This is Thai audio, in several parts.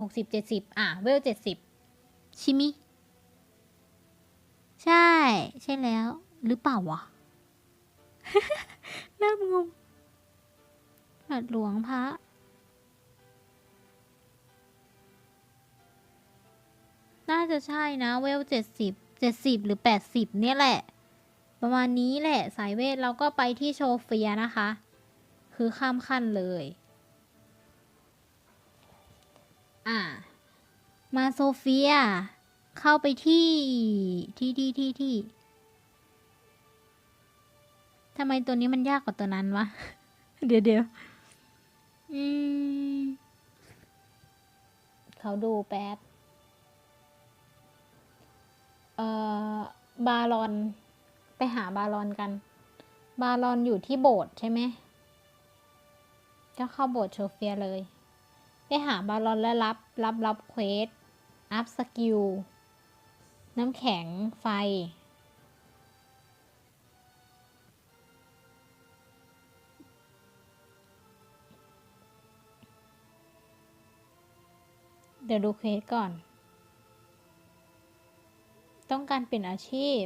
หกสิบเจ็ดสิบอะ เวลเจ็ดสิบชิมิ ใช่ ใช่แล้ว หรือเปล่าวะ เริ่มงงบาทหลวงพระน่าจะใช่นะเวลเจ็ดสิบเจ็ดสิบหรือแปดสิบเนี่ยแหละ ประมาณนี้แหละสายเวทเราก็ไปที่โชเฟียนะคะ คือข้ามขั้นเลย อ่า มาโซเฟีย เข้าไปที่ที่ที่ที่ที่ทำไมตัวนี้มันยากกว่าตัวนั้นวะ เดี๋ยวเดี๋ยวอืม เขาดูแป๊บ เอ่อ บาลอน ไปหาบาลอนกัน บาลอนอยู่ที่โบสถ์ใช่ไหมก็เข้าโบสถ์โชเฟียเลย ไปหาบาลอนและรับ รับรับเควส อัพสกิล น้ำแข็ง ไฟ เดี๋ยวดูเควสก่อน ต้องการเปลี่ยนอาชีพ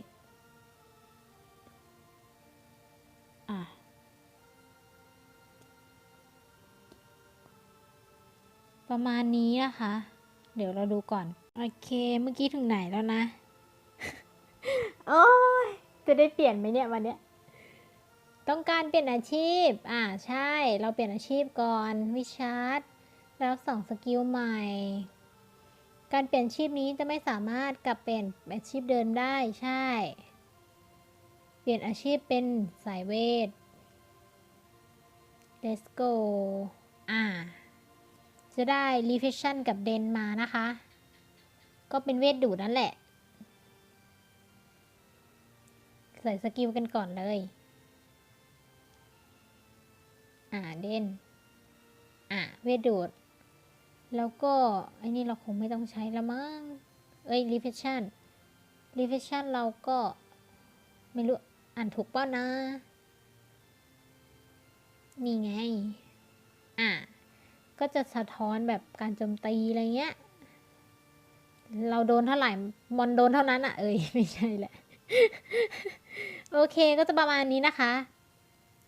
ประมาณนี้นะคะ เดี๋ยวเราดูก่อน โอเค เมื่อกี้ถึงไหนแล้วนะ โอ้ย จะได้เปลี่ยนไหมเนี่ยวันเนี้ย ต้องการเปลี่ยนอาชีพ อ่า ใช่ เราเปลี่ยนอาชีพก่อน วิชาร์ดแล้วสองสกิลใหม่ การเปลี่ยนอาชีพนี้จะไม่สามารถกลับเปลี่ยนอาชีพเดิมได้ใช่ เปลี่ยนอาชีพเป็นสายเวท let's go อ่า จะได้ reflection กับเดนมานะคะ ก็เป็นเวทดูดนั่นแหละ ใส่สกิลกันก่อนเลย อ่าเดนอ่าเวทดูด แล้วก็ไอ้นี่เราคงไม่ต้องใช้ละมั้ง เอ้ย reflection reflection เราก็ไม่รู้ อ่านถูกเปล่านะ นี่ไง อ่า ก็จะสะท้อนแบบการโจมตีอะไรเงี้ย เราโดนเท่าไหร่มอนโดนเท่านั้นอะเอ้ยไม่ใช่แหละ โอเคก็จะประมาณนี้นะคะ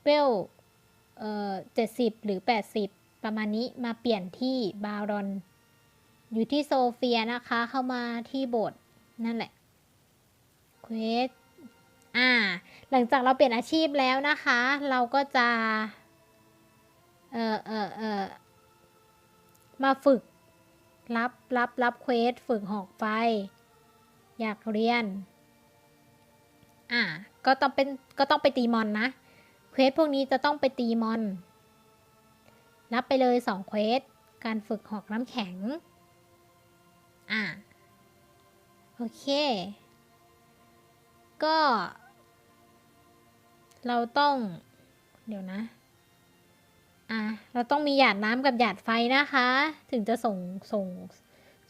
เวลเอ่อเจ็ดสิบหรือแปดสิบประมาณนี้มาเปลี่ยนที่บารอน อยู่ที่โซเฟียนะคะ เข้ามาที่โบสถ์นั่นแหละเควสอ่า หลังจากเราเปลี่ยนอาชีพแล้วนะคะ เราก็จะ เอ่อเอ่อเอ่อ มาฝึก รับรับรับเควสฝึกหอกไฟ อยากเรียน อ่าก็ต้องเป็นก็ต้องไปตีมอนนะ เควสพวกนี้จะต้องไปตีมอน รับไปเลยสองเควส การฝึกหอกน้ำแข็ง อ่าโอเค ก็ เราต้อง เดี๋ยวนะ อะเราต้องมีหยาดน้ำกับหยาดไฟนะคะ ถึงจะส่งส่ง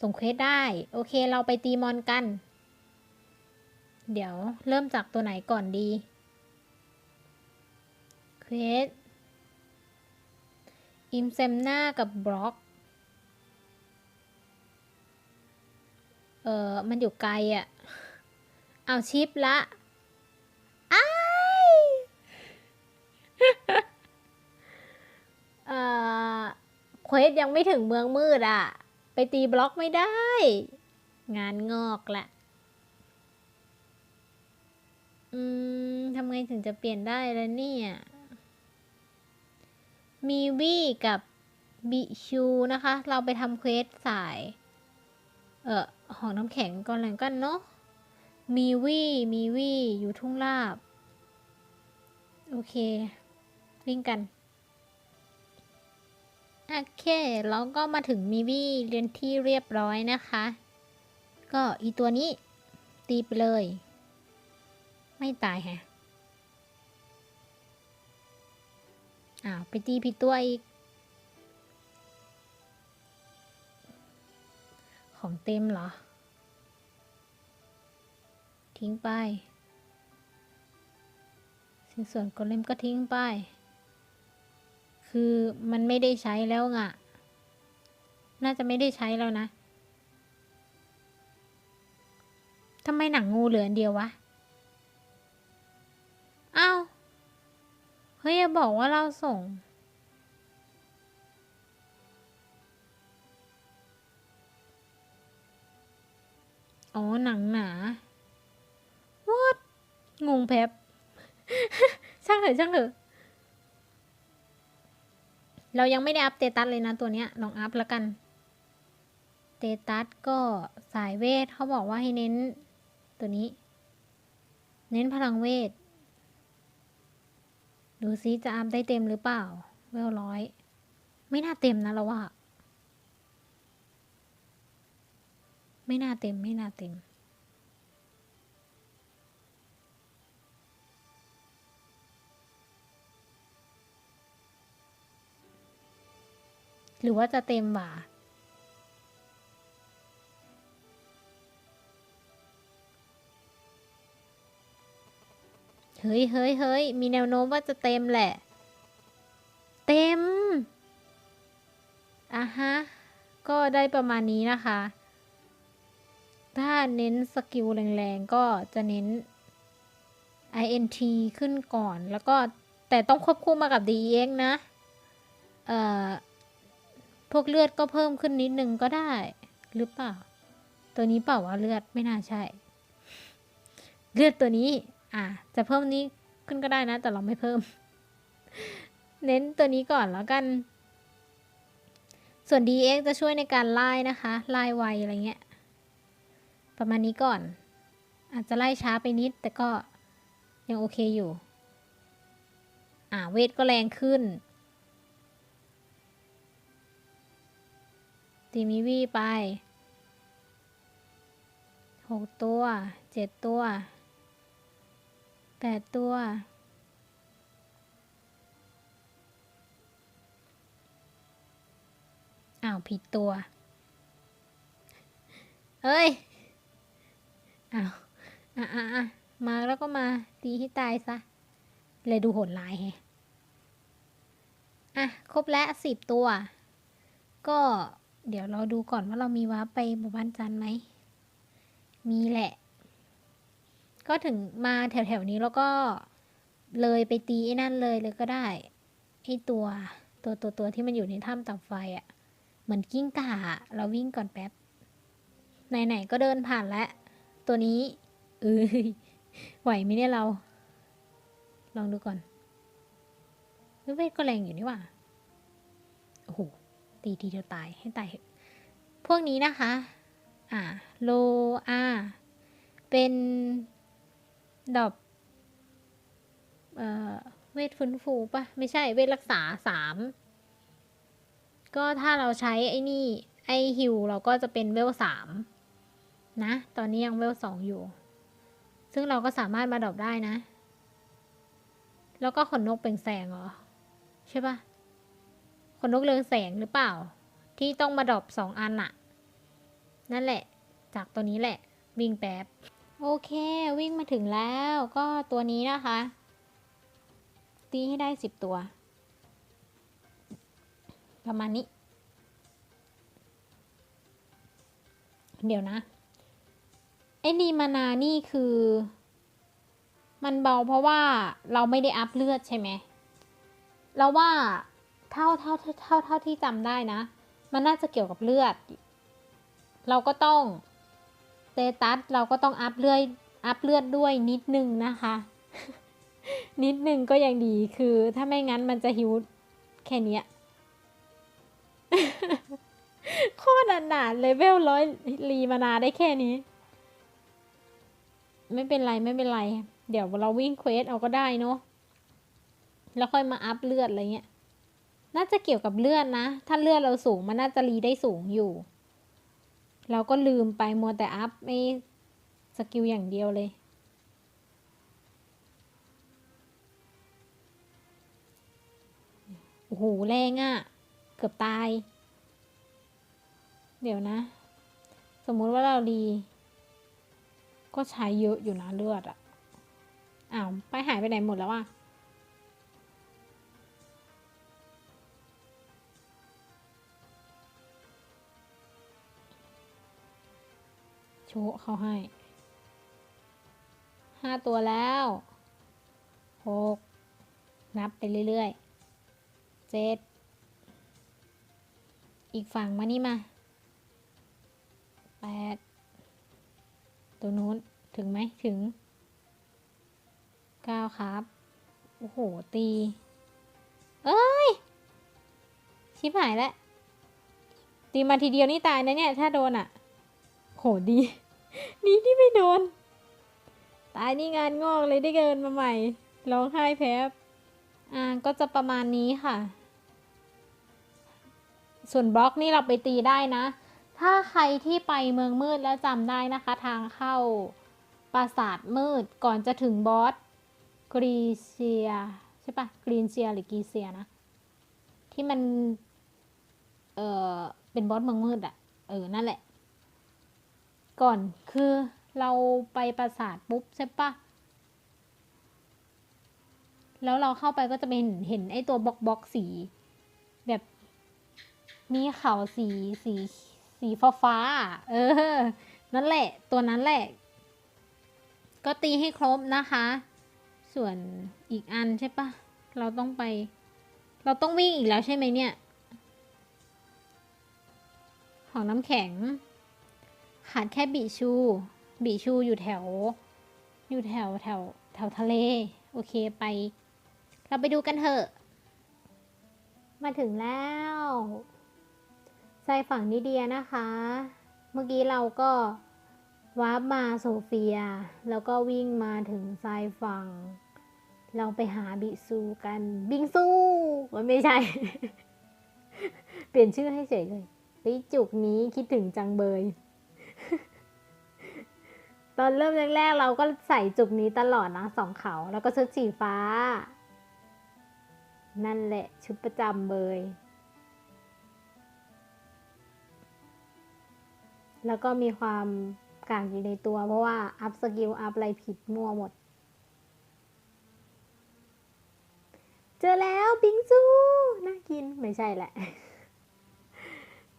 ส่งเควสได้ โอเคเราไปตีมอนกัน เดี๋ยวเริ่มจากตัวไหนก่อนดี เควส อิมเซมหน้ากับบล็อกเออมันอยู่ไกลอะ่ะ เอาชิปละอ้าย เควสยังไม่ถึงเมืองมืดอะ่ะ ไปตีบล็อกไม่ได้ งานงอกละอืมทำไงถึงจะเปลี่ยนได้แล้วเนี่ย มีวี่กับบิชูนะคะ เราไปทำเควสสาย เอ่อหอน้ำแข็งก่อนแลังกันเนาะ มีวี่มีวี่อยู่ทุ่งลาบ โอเควิ่งกัน โอเค แล้วก็มาถึงมีวี่เรียนที่เรียบร้อยนะคะ ก็อีตัวนี้ ตีไปเลย ไม่ตายแฮะอ้าว ไปตีผิดตัวอีก ของเต็มเหรอ ทิ้งไป สิ่งส่วนกดเล่มก็ทิ้งไป คือมันไม่ได้ใช้แล้วไงน่าจะไม่ได้ใช้แล้วนะทำไมหนังงูเหลือเดียววะอ้าวเฮ้ยอย่าบอกว่าเราส่ง อ๋อ หนังหนา what งงแป๊บช่างเถอะช่างเถอะ เรายังไม่ได้อัปเตตัสเลยนะตัวเนี้ย ลองอัพแล้วกัน เตตัสก็สายเวทเขาบอกว่าให้เน้นตัวนี้ เน้นพลังเวท ดูซิจะอัพได้เต็มหรือเปล่า เวลร้อย ไม่น่าเต็มนะเราว่า ไม่น่าเต็มไม่น่าเต็ม หรือว่าจะเต็มบ่าเฮ้ยเฮ้ยเฮ้ยมีแนวโน้มว่าจะเต็มแหละ เต็มอะฮะ ก็ได้ประมาณนี้นะคะ ถ้าเน้นสกิลแรงๆ ก็จะเน้น int ขึ้นก่อน แล้วก็แต่ต้องควบคู่มากับ dex นะ เอ่อ พวกเลือดก็เพิ่มขึ้นนิดนึงก็ได้ หรือเปล่า ตัวนี้เปล่าว่าเลือดไม่น่าใช่ เลือดตัวนี้ อะจะเพิ่มนี้ขึ้นก็ได้นะ แต่เราไม่เพิ่ม เน้นตัวนี้ก่อนแล้วกัน ส่วน dx จะช่วยในการไล่นะคะไล่ไวอะไรเงี้ย ประมาณนี้ก่อน อาจจะไล่ช้าไปนิด แต่ก็ยังโอเคอยู่ อ่าเวทก็แรงขึ้น ตีมิวี่ไปหกตัวเจ็ดตัวแปดตัวอ้าวผิดตัว เอ้ย อ้าว อะอะอะมาแล้วก็มาตีให้ตายซะ เลยดูโหดร้ายแฮะ อะ ครบแล้วสิบตัว ก็ เดี๋ยวเราดูก่อนว่าเรามีวาร์ปไปหมู่บ้านจันไหม มีแหละ ก็ถึงมาแถวๆนี้แล้วก็เลยไปตีไอ้นั่นเลยเลยก็ได้ไอ้ตัวตัวตัวตัวที่มันอยู่ในถ้ำตับไฟอะ่ะ เหมือนกิ้งก่าเราวิ่งก่อนแป๊บ ไหนๆก็เดินผ่านแล้ว ตัวนี้เอ้ยไหวไหมเนี่ยเรา ลองดูก่อนเวทก็แรงอยู่นี่ว่าโอ้โห ตีทีเดียวตายให้ตายพวกนี้นะคะ อ่าโลอาเป็นดอกเอ่อเวทฟื้นฟูปะไม่ใช่เวทรักษาสามก็ถ้าเราใช้ไอ้นี่ ไอ้ฮิวเราก็จะเป็นเวลสามนะ ตอนนี้ยังเวลสองอยู่ ซึ่งเราก็สามารถมาดรอปได้นะ แล้วก็ขนนกเปล่งแสงเหรอ ใช่ปะ ขนนกเรืองแสงหรือเปล่า ที่ต้องมาดรอปสองอันอะนั่นแหละ จากตัวนี้แหละ วิ่งแป๊บ โอเค วิ่งมาถึงแล้วก็ตัวนี้นะคะ ตีให้ได้สิบตัว ประมาณนี้ เดี๋ยวนะไอ้นีมานานี่คือ มันเบาเพราะว่าเราไม่ได้อัพเลือดใช่ไหมเราว่า เท่าเท่าเท่าเท่าเท่าที่จำได้นะ มันน่าจะเกี่ยวกับเลือด เราก็ต้องเตตัสเราก็ต้องอัพเลือดอัพเลือดด้วยนิดนึงนะคะ นิดนึงก็ยังดีคือถ้าไม่งั้นมันจะหิวแค่นี้โคตรหนาดเลเวลร้อยรีมานาได้แค่นี้ ไม่เป็นไรไม่เป็นไร เดี๋ยวเราวิ่งเควสเอาก็ได้เนาะแล้วค่อยมาอัพเลือดอะไรเงี้ย น่าจะเกี่ยวกับเลือดนะ ถ้าเลือดเราสูงมันน่าจะรีได้สูงอยู่ เราก็ลืมไปมัวแต่อัพไม่สกิลอย่างเดียวเลยโอ้โหแรงอะ่ะ เกือบตาย เดี๋ยวนะ สมมุติว่าเราดีก็ใช้เยอะอยู่นะเลือดอะ่ะอ้าวไปหายไปไหนหมดแล้วอะ โชว์เขาให้ห้าตัวแล้วหกนับไปเรื่อยๆเจ็ดอีกฝั่งมานี่มาแปดตัวนู้นถึงไหมถึงเก้าครับ โอ้โห ตี เอ้ย ชิบหายแล้ว ตีมาทีเดียวนี่ตายนะเนี่ย ถ้าโดนอะ โหดี นี่ที่ไม่โดน ตายนี่งานงอกเลยได้เกินมาใหม่ ร้องไห้แพ้อ่าก็จะประมาณนี้ค่ะ ส่วนบล็อกนี่เราไปตีได้นะ ถ้าใครที่ไปเมืองมืดแล้วจำได้นะคะ ทางเข้าปราสาทมืดก่อนจะถึงบอสกรีเซียใช่ปะกรีนเซียหรือกรีเซียนะ ที่มัน เออเป็นบอสเมืองมืดอะเออ นั่นแหละ ก่อนคือเราไปปราสาทปุ๊บใช่ปะแล้วเราเข้าไปก็จะเป็นเห็นไอ้ตัวบล็อกบล็อกสี แบบมีเขาสีสีสีฟ้าฟ้าเออ นั่นแหละ ตัวนั้นแหละ ก็ตีให้ครบนะคะ ส่วนอีกอันใช่ปะเราต้องไป เราต้องวิ่งอีกแล้วใช่ไหมเนี่ย ของน้ำแข็ง ขาดแค่บีชู บีชูอยู่แถว อยู่แถวแถวแถวทะเล โอเคไป เราไปดูกันเถอะ มาถึงแล้วไซฝั่งนิเดียนะคะ เมื่อกี้เราก็วาร์ปมาโซเฟีย แล้วก็วิ่งมาถึงไซฝั่ง เราไปหาบิซูกัน บิงซูมันไม่ใช่ เปลี่ยนชื่อให้เฉยเลยเฮ้ยจุกนี้คิดถึงจังเบย ตอนเริ่มแรกๆเราก็ใส่จุกนี้ตลอดนะสองเขาแล้วก็ชุดสีฟ้า นั่นแหละชุดประจำเบยแล้วก็มีความกลางอยู่ในตัว เพราะว่า อัพสกิล อัพอะไรผิดมั่วหมด เจอแล้วบิงซูน่ากินไม่ใช่แหละ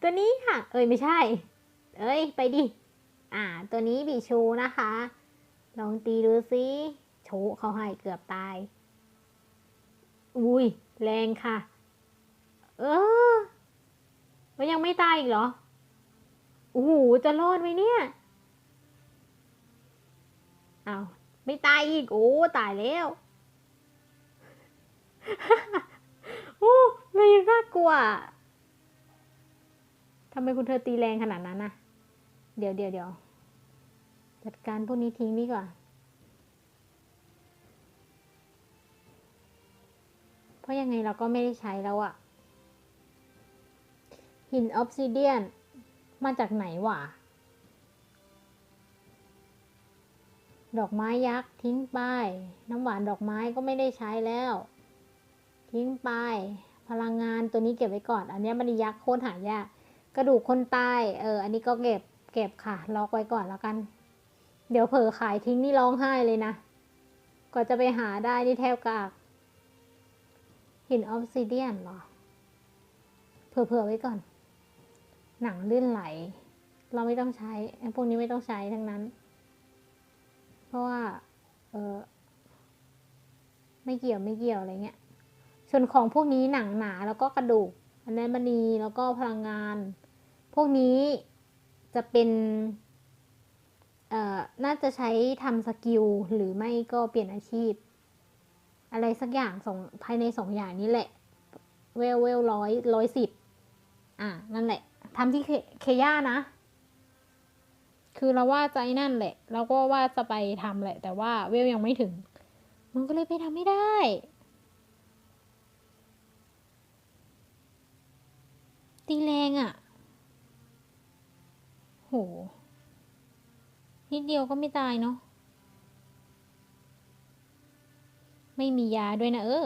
ตัวนี้ค่ะ เอ้ยไม่ใช่ เอ้ย ไปดิ อ่า ตัวนี้บีชูนะคะ ลองตีดูซิชว์เขาให้เกือบตาย อุ้ย แรงค่ะ เออมันยังไม่ตายอีกเหรอโอ้โหจะรอดไหมเนี่ยเอาไม่ตายอีก โอ้ ตายแล้วโอ้ไม่น่ากลัวทำไมคุณเธอตีแรงขนาดนั้นนะ เดี๋ยวเดี๋ยวเดี๋ยวจัดการพวกนี้ทิ้งดีกว่า เพราะยังไงเราก็ไม่ได้ใช้แล้วอะหินออฟซิเดียน มาจากไหนวะ ดอกไม้ยักษ์ทิ้งไป น้ำหวานดอกไม้ก็ไม่ได้ใช้แล้ว ทิ้งไป พลังงานตัวนี้เก็บไว้ก่อน อันนี้มันยักษ์โคตรหายาก กระดูกคนตาย เออ อันนี้ก็เก็บ เก็บค่ะ ล็อกไว้ก่อนแล้วกัน เดี๋ยวเผลอขายทิ้งนี่ร้องไห้เลยนะกว่าจะไปหาได้นี่แทบกาก หินออฟซิเดียนหรอ เผื่อๆไว้ก่อน หนังลื่นไหล เราไม่ต้องใช้พวกนี้ไม่ต้องใช้ทั้งนั้น เพราะว่า เออไม่เกี่ยวไม่เกี่ยวอะไรเงี้ย ส่วนของพวกนี้หนังหนาแล้วก็กระดูกอันนั้นมณีแล้วก็พลังงาน พวกนี้ จะเป็นเอ่อน่าจะใช้ทำสกิลหรือไม่ก็เปลี่ยนอาชีพ อะไรสักอย่างสองภายในสองอย่างนี้แหละ เวลเวลร้อยร้อยสิบอะ นั่นแหละทำที่เคย่านะ คือเราว่าใจนั่นแหละ เราก็ว่าจะไปทำแหละ แต่ว่าเวลยังไม่ถึง มันก็เลยไปทำไม่ได้ ตีแรงอะ่ะ หนิดเดียวก็ไม่ตายเนาะ ไม่มียาด้วยนะเออ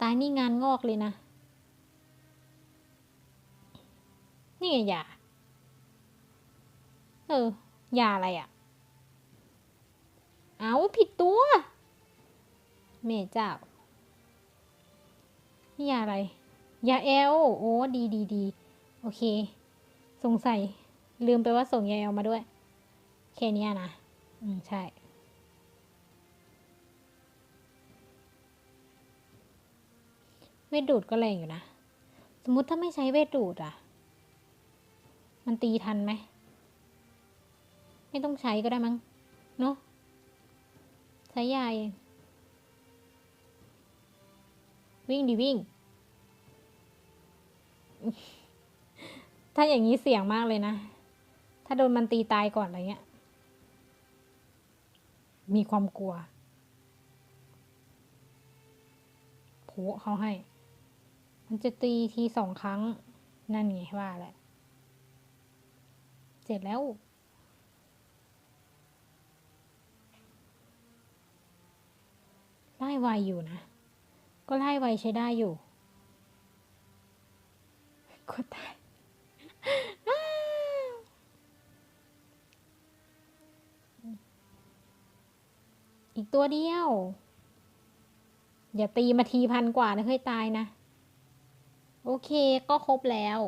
ตายนี่งานงอกเลยนะ นี่ไงยา เออ ยาอะไรอะ่ะ เอาผิดตัว เมเจ้า นี่ยาอะไร ยาแอล โอ้ ดีดีดี โอเค สงสัย ลืมไปว่าส่งยาแอลมาด้วย แค่นี้นะ อืม ใช่ เวทดูดก็แรงอยู่นะ สมมุติถ้าไม่ใช้เวทดูดอะมันตีทันไหม ไม่ต้องใช้ก็ได้มั้ง เนอะใช้ยาเองวิ่งดิวิ่ง ถ้าอย่างนี้เสี่ยงมากเลยนะ ถ้าโดนมันตีตายก่อนอะไรเงี้ย มีความกลัวโผเขาให้ มันจะตีทีสองครั้ง นั่นไงว่าแหละ เสร็จแล้วไล่ไวอยู่นะ ก็ไล่ไวใช้ได้อยู่ กดตาย อ้าว อีกตัวเดียว อย่าตีมาทีพันกว่านะเคยตายนะ โอเคก็ครบแล้ว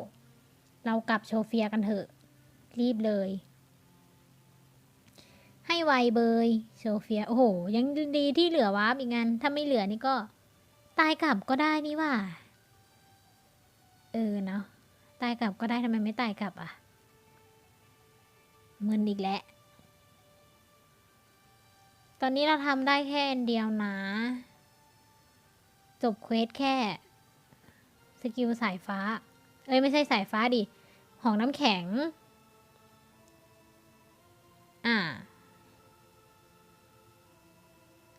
เรากลับโชเฟียกันเถอะ รีบเลย ให้ไวเบย โชเฟีย โอ้โห ยังดีที่เหลือวาร์ปอีกงานถ้าไม่เหลือนี่ก็ ตายกลับก็ได้นี่ว่า เออเนาะตายกลับก็ได้ทำไมไม่ตายกลับอะมึนอีกแล้ว ตอนนี้เราทำได้แค่อันเดียวนะ จบเควสแค่ สกิลสายฟ้า เอ้ย ไม่ใช่สายฟ้าดิ ของน้ำแข็ง อ่า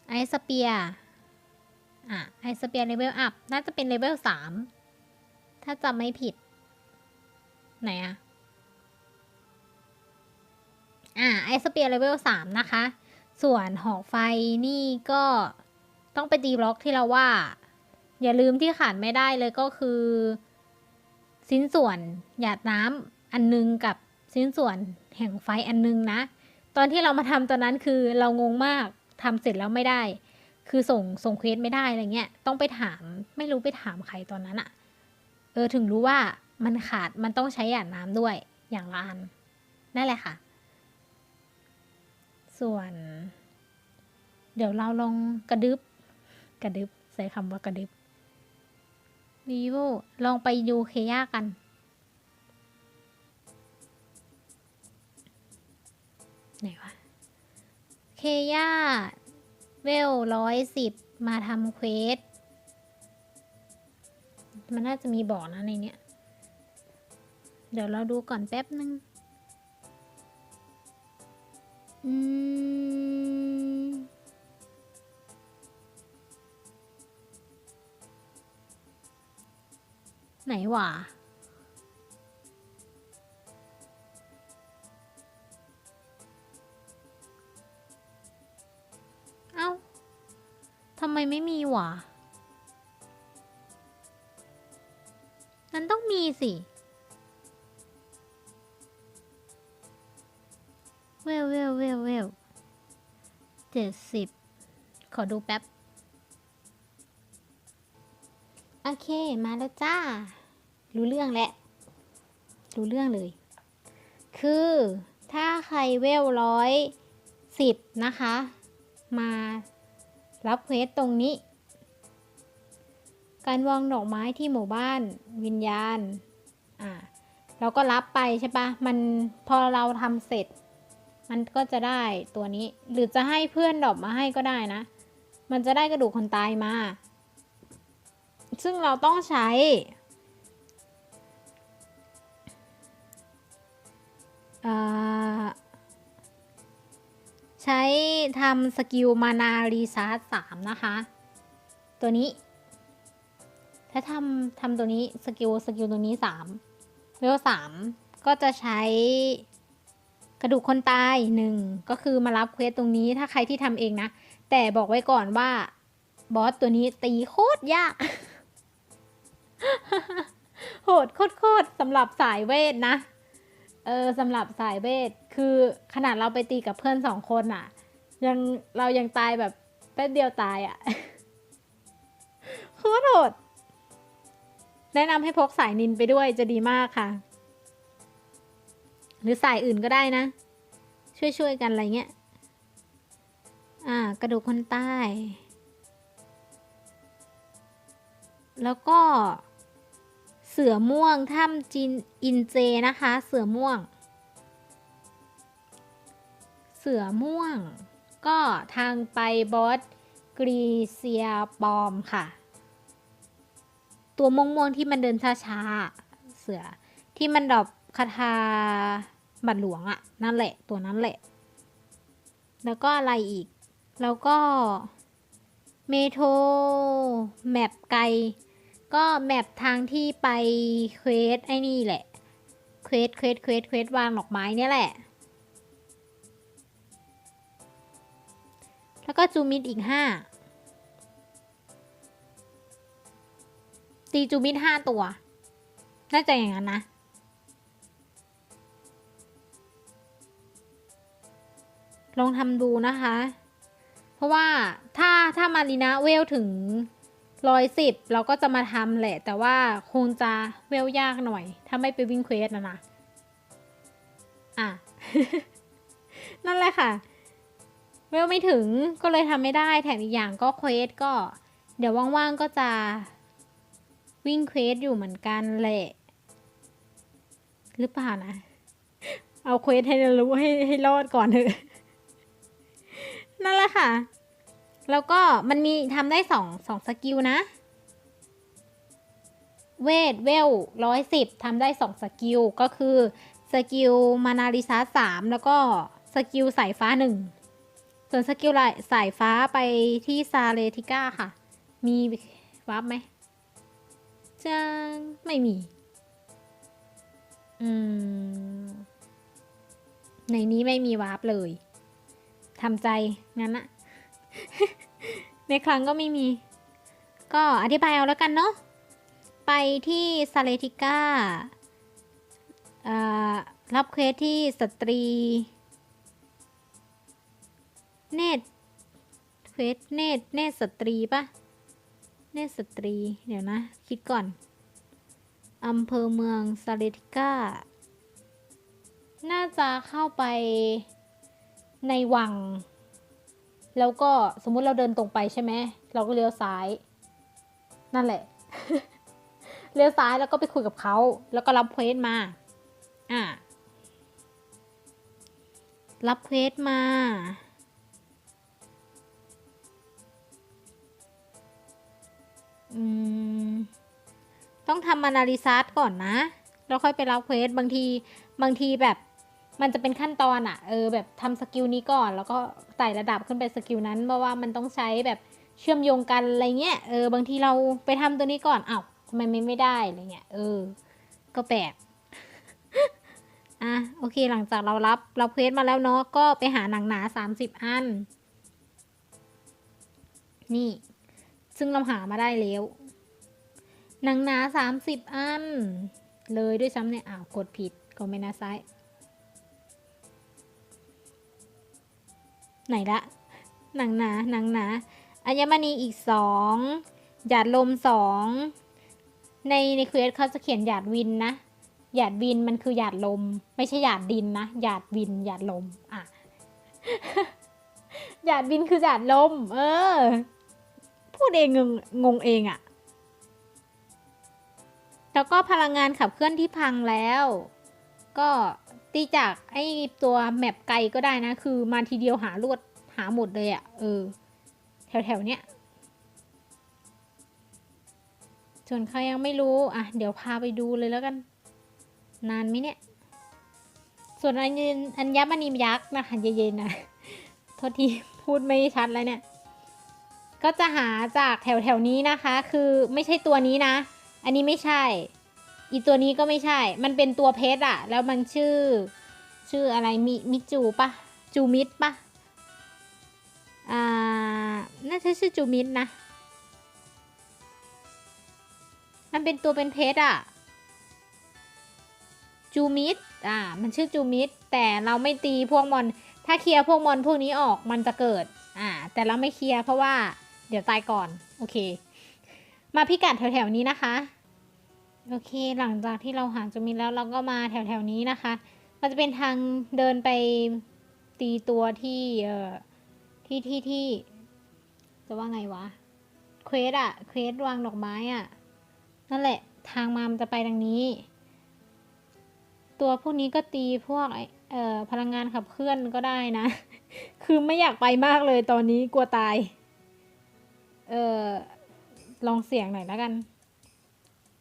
ไอสเปียอะ ไอสเปียเลเวลอัพ น่าจะเป็นเลเวลสามถ้าจำไม่ผิด ไหนอะอ่า ไอสเปียเลเวลสามนะคะ ส่วนหอกไฟนี่ก็ต้องไปตีบล็อกที่เราว่า อย่าลืมที่ขาดไม่ได้เลยก็คือ สิ้นส่วนหยาดน้ำอันนึงกับสิ้นส่วนแห่งไฟอันนึงนะ ตอนที่เรามาทำตอนนั้นคือเรางงมากทำเสร็จแล้วไม่ได้ คือส่งส่งเควสไม่ได้อะไรเงี้ยต้องไปถามไม่รู้ไปถามใครตอนนั้นอะเออถึงรู้ว่ามันขาดมันต้องใช้หยาดน้ำด้วยอย่างละอันนั่นแหละค่ะ ส่วน เดี๋ยวเราลองกระดึบกระดึบใช้คำว่ากระดึบวีโวลองไปดูเคย่ากัน ไหนวะ เคย่าเวลร้อยสิบมาทำเควส มันน่าจะมีบอกนะในเนี้ย เดี๋ยวเราดูก่อนแป๊บนึง อืม ไหนวะเอ้าทำไมไม่มีวะมันต้องมีสิ เวลเจ็ดสิบขอดูแป๊บ โอเค มาแล้วจ้า รู้เรื่องแล้ว รู้เรื่องเลย คือถ้าใครเวลร้อยสิบนะคะ มารับเควสตรงนี้ การวางดอกไม้ที่หมู่บ้านวิญญาณ อ่าเราก็รับไปใช่ปะมันพอเราทำเสร็จ มันก็จะได้ตัวนี้ หรือจะให้เพื่อนดรอกมาให้ก็ได้นะ มันจะได้กระดูกคนตายมา ซึ่งเราต้องใช้ ใช้ทำสกิลมานารีซาร์สามนะคะ ตัวนี้ ถ้าทำทำตัวนี้สกิลสกิลตัวนี้สามเลเวลสามก็จะใช้ กระดูกคนตายหนึ่งก็คือมารับเควสตรงนี้ถ้าใครที่ทำเองนะ แต่บอกไว้ก่อนว่า บอสตัวนี้ตีโคตรยาก โหดโคตรๆสำหรับสายเวทนะ เออสำหรับสายเวทคือขนาดเราไปตีกับเพื่อนสองคนอะยังเรายังตายแบบแป๊บเดียวตายอะโคตรโหดแนะนำให้พกสายนินไปด้วยจะดีมากค่ะ หรือสายอื่นก็ได้นะชช่วยๆกันอะไรเงี้ย อ่ากระดูกคนใต้ แล้วก็ เสือม่วงถ้ำจินอินเจนะคะ เสือม่วง เสือม่วง ก็ทางไปบอสกรีเซียปอมค่ะ ตัวม่วงๆที่มันเดินช้าๆเสือที่มันดอก คาถาบัตรหลวงอะนั่นแหละตัวนั้นแหละ แล้วก็อะไรอีก แล้วก็เมโทรแมปไกล ก็แมปทางที่ไปเควสไอ้นี่แหละเควสเควสเควสเควสวางดอกไม้เนี่ยแหละ แล้วก็จูมิดอีกห้าตีจูมิดห้าตัว น่าจะอย่างนั้นนะ ลองทำดูนะคะ เพราะว่าถ้าถ้ามารีนาเวลถึงร้อยสิบเราก็จะมาทำแหละ แต่ว่าคงจะเวลยากหน่อย ถ้าไม่ไปวิ่งเควสนะนะ อะ นั่นแหละค่ะ เวลไม่ถึงก็เลยทำไม่ได้แถมอีกอย่างก็เควสก็ เดี๋ยวว่างๆก็จะวิ่งเควสอยู่เหมือนกันแหละ หรือเปล่านะ เอาเควสให้รู้ให้ให้รอดก่อนเถอะ นั่นแหละค่ะ แล้วก็มันมีทำได้สองสองสกิลนะ เวทเวลร้อยสิบทำได้สองสกิล ก็คือสกิลมานาริซาสามแล้วก็สกิลสายฟ้าหนึ่งส่วนสกิลสายฟ้าไปที่ซาเลติก้าค่ะ มีวับไหมจังไม่มี อืม ในนี้ไม่มีวาร์ปเลย ทำใจงั้นอะในครั้งก็ไม่มี ก็อธิบายเอาแล้วกันเนาะ ไปที่ซาเลติก้ารับเควสที่สตรี เนตเควสเนตเนตสตรีปะเนตสตรี เดี๋ยวนะ คิดก่อนอำเภอเมืองซาเลติก้า น่าจะเข้าไป ในวัง แล้วก็สมมุติเราเดินตรงไปใช่ไหมเราก็เลี้ยวซ้าย นั่นแหละ เลี้ยวซ้ายแล้วก็ไปคุยกับเขา แล้วก็รับเควสมา อ่า รับเควสมา อืม ต้องทำอนาลิซัสก่อนนะ แล้วค่อยไปรับเควสบางที บางทีแบบ มันจะเป็นขั้นตอนอะเออแบบทำสกิลนี้ก่อน แล้วก็ไต่ระดับขึ้นไปสกิลนั้นเพราะว่ามันต้องใช้แบบเชื่อมโยงกันอะไรเงี้ยเออบางทีเราไปทำตัวนี้ก่อนอ้าวทำไมไม่ได้อะไรเงี้ยเออ ก็แปลกอะโอเคหลังจากเรารับเราเควสมาแล้วเนาะก็ไปหาหนังหนาสามสิบอัน นี่ ซึ่งเราหามาได้แล้ว หนังหนาสามสิบอัน เลยด้วยซ้ำเนี่ยอ้าวกดผิดก็ไม่น่าไซ ไหนละหนังหนาหนังหนาอัญมณีอีกสองหยาดลมสองในในเควสเขาจะเขียนหยาดวินนะหยาดวินมันคือหยาดลม ไม่ใช่หยาดดินนะหยาดวินหยาดลมอะหยาดวินคือหยาดลม เออ พูดเองงงงงเองอะ่ะ แล้วก็พลังงานขับเคลื่อนที่พังแล้ว ก็ ตีจากไอตัวแมปไกลก็ได้นะ คือมาทีเดียวหารวดหาหมดเลยอะ่ะ เออ แถวแถวเนี้ย ส่วนใครยังไม่รู้ อะ เดี๋ยวพาไปดูเลยแล้วกัน นานไหมเนี่ย ส่วนอัญอัญมณียักษ์นะคะเย็นๆนะโทษทีพูดไม่ชัดแล้วเนี่ย ก็จะหาจากแถวแถวนี้นะคะ คือไม่ใช่ตัวนี้นะ อันนี้ไม่ใช่ อีตัวนี้ก็ไม่ใช่ มันเป็นตัวเพชรอะแล้วมันชื่อ ชื่ออะไรมิมิจูปะจูมิดปะอ่า น่าจะชื่อจูมิดนะ มันเป็นตัวเป็นเพชรอะจูมิดอ่า มันชื่อจูมิดแต่เราไม่ตีพวกมอน ถ้าเคลียร์พวกมอนพวกนี้ออกมันจะเกิด อ่า แต่เราไม่เคลียร์เพราะว่าเดี๋ยวตายก่อน โอเค มาพิกัดแถวๆนี้นะคะ โอเคหลังจากที่เราหาจูมิดแล้วเราก็มาแถวๆนี้นะคะ มันจะเป็นทางเดินไปตีตัวที่เอ่อที่ที่ที่ จะว่าไงวะเควสอะเควสวางดอกไม้อะนั่นแหละทางมามันจะไปทางนี้ ตัวพวกนี้ก็ตีพวกเอ่อพลังงานขับเคลื่อนก็ได้นะ คือไม่อยากไปมากเลยตอนนี้กลัวตาย เออลองเสี่ยงหน่อยแล้วกัน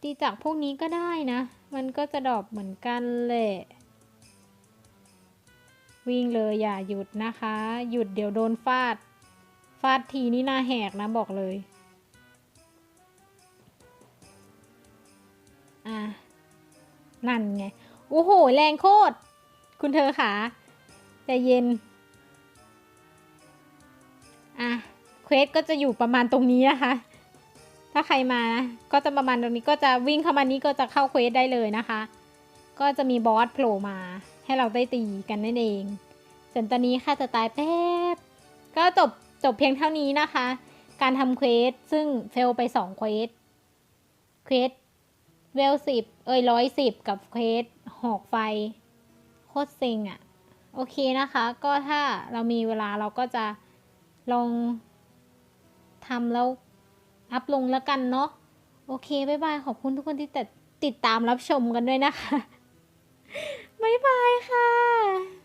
ตีจากพวกนี้ก็ได้นะ มันก็จะดรอปเหมือนกันแหละวิ่งเลยอย่าหยุดนะคะ หยุดเดี๋ยวโดนฟาด ฟาดทีนี่นาแหกนะบอกเลย อะ นั่นไง โอ้โห แรงโคตร คุณเธอขาใจเย็น อะ เควสก็จะอยู่ประมาณตรงนี้นะคะ ถ้าใครมาก็จะประมาณตรงนี้ก็จะวิ่งเข้ามานี้ก็จะเข้าเควสได้เลยนะคะ ก็จะมีบอสโผล่มา ให้เราได้ตีกันนั่นเองส่วนตอนนี้ค่ะจะตายแป๊บ ก็จบจบเพียงเท่านี้นะคะ การทำเควสซึ่งเฟลไปสองเควสเควสเวลสิบเอ้ยร้อยสิบกับเควสหอกไฟ โคตรเซ็งอะ่ะ โอเคนะคะ ก็ถ้าเรามีเวลาเราก็จะลองทำแล้ว อัพลงแล้วกันเนาะโอเคบายบายขอบคุณทุกคนที่ติดตามรับชมกันด้วยนะคะบายบายค่ะ